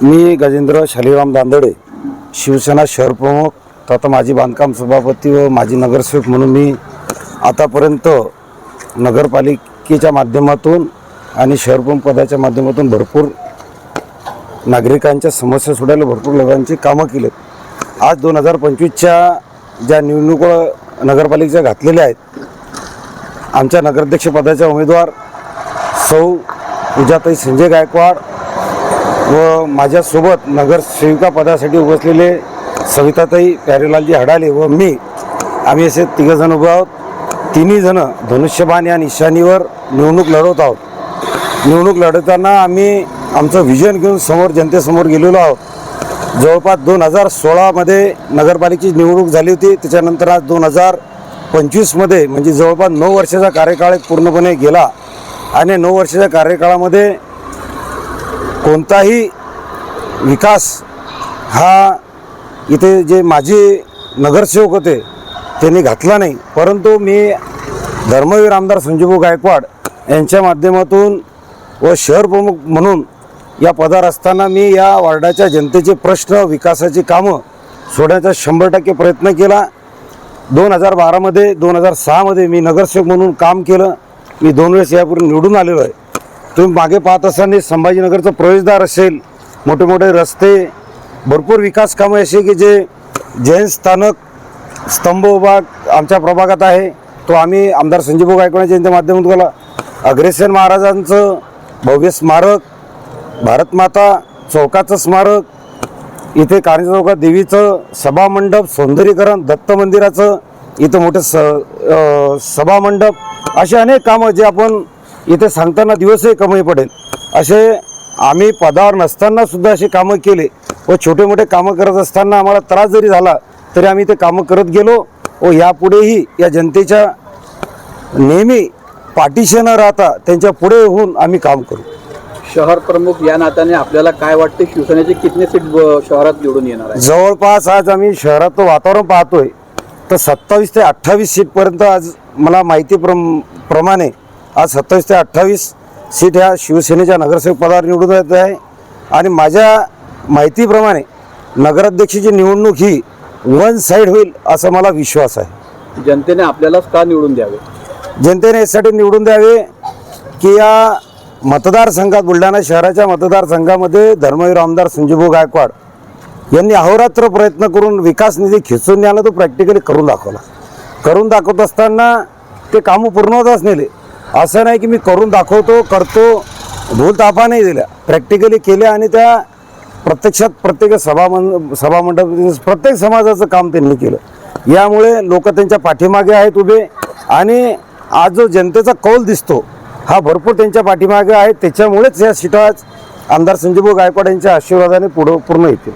मी गजेंद्र शालिराम दांदडे शिवसेना शहरप्रमुख तथा माजी बांधकाम सभापती व माजी नगरसेवक म्हणून मी आतापर्यंत नगरपालिकेच्या माध्यमातून आणि शहरप्रमुख पदाच्या माध्यमातून भरपूर नागरिकांच्या समस्या सोडायला भरपूर लोकांची कामं केली आज दोन हजार पंचवीसच्या ज्या निवडणुका नगरपालिकेच्या घातलेल्या आहेत आमच्या नगराध्यक्षपदाच्या उमेदवार सौ पूजाताई संजय गायकवाड व माझ्यासोबत नगरसेविका पदासाठी उपसलेले सविताताई प्यारेलालजी हडाले व मी आम्ही असे तिघंजण उभे आहोत. तिन्ही जणं धनुष्यबाण या निशाणीवर निवडणूक लढवत आहोत. निवडणूक लढवताना आम्ही आमचं व्हिजन घेऊन समोर जनतेसमोर गेलेलो आहोत. जवळपास दोन हजार सोळामध्ये नगरपालिकेची निवडणूक झाली होती. त्याच्यानंतर आज दोन हजार पंचवीसमध्ये म्हणजे जवळपास नऊ वर्षाचा कार्यकाळ एक पूर्णपणे गेला. आणि नऊ वर्षाच्या कार्यकाळामध्ये कोणताही विकास हा इथे जे माझे नगरसेवक होते त्यांनी घातला नाही. परंतु मी धर्मवीर आमदार संजीवभाऊ गायकवाड यांच्या माध्यमातून व शहर प्रमुख म्हणून या पदार असताना मी या वार्डाच्या जनतेचे प्रश्न विकासाची कामं सोडण्याचा शंभर टक्के प्रयत्न केला. दोन हजार बारामध्ये दोन हजार सहामध्ये मी नगरसेवक म्हणून काम केलं. मी दोन वेळेस यापूर्वी निवडून आलेलो आहे. तुम्ही मागे पाहत असताना संभाजीनगरचं प्रवेशद्वार असेल मोठे मोठे रस्ते भरपूर विकास कामं असे की जे जैन स्थानक स्तंभ विभाग आमच्या प्रभागात आहे. तो आम्ही आमदार संजीव गायकवाड यांच्या माध्यमातून केला अग्रेसन महाराजांचं भव्य स्मारक भारतमाता चौकाचं स्मारक इथे कारंजा चौकात देवीचं सभामंडप सौंदर्यीकरण दत्त मंदिराचं इथं मोठं स सभामंडप असे अनेक कामं जे आपण इथे सांगताना दिवसही कमी पडेल. असे आम्ही पदावर नसताना सुद्धा असे कामं केले. व छोटे मोठे कामं करत असताना आम्हाला त्रास जरी झाला तरी आम्ही ते कामं करत गेलो. व यापुढेही या जनतेच्या नेहमी पाठीशी न राहता त्यांच्या पुढे होऊन आम्ही काम करू. शहर प्रमुख या नात्याने आपल्याला काय वाटते? शिवसेनेचे कितने सीट शहरात निवडून येणार आहे? जवळपास आज आम्ही शहराचं वातावरण पाहतोय तर सत्तावीस ते अठ्ठावीस सीटपर्यंत आज मला माहिती प्रम प्रमाणे आज सत्तावीस ते अठ्ठावीस सीट ह्या शिवसेनेच्या नगरसेवक पदावर निवडून येत आहे. आणि माझ्या माहितीप्रमाणे नगराध्यक्षाची निवडणूक ही वन साईड होईल असा मला विश्वास आहे. जनतेने आपल्यालाच का निवडून द्यावे? जनतेने यासाठी निवडून द्यावे की या मतदारसंघात बुलढाणा शहराच्या मतदारसंघामध्ये धर्मवीर आमदार संजीवभाऊ गायकवाड यांनी अहोरात्र प्रयत्न करून विकास निधी खिचून न्यायला तो प्रॅक्टिकली करून दाखवला. करून दाखवत असताना ते कामं पूर्ण होतच नेले असं नाही की मी करून दाखवतो करतो. भूल ताफा नाही दिल्या. प्रॅक्टिकली केल्या आणि त्या प्रत्यक्षात प्रत्येक सभामं सभामंडप प्रत्येक समाजाचं काम त्यांनी केलं. यामुळे लोक त्यांच्या पाठीमागे आहेत उभे आणि आज जो जनतेचा कौल दिसतो हा भरपूर त्यांच्या पाठीमागे आहे. त्याच्यामुळेच या सीटा आज आमदार संजीवभाऊ गायकवाड यांच्या आशीर्वादाने पुढं पूर्ण येतील.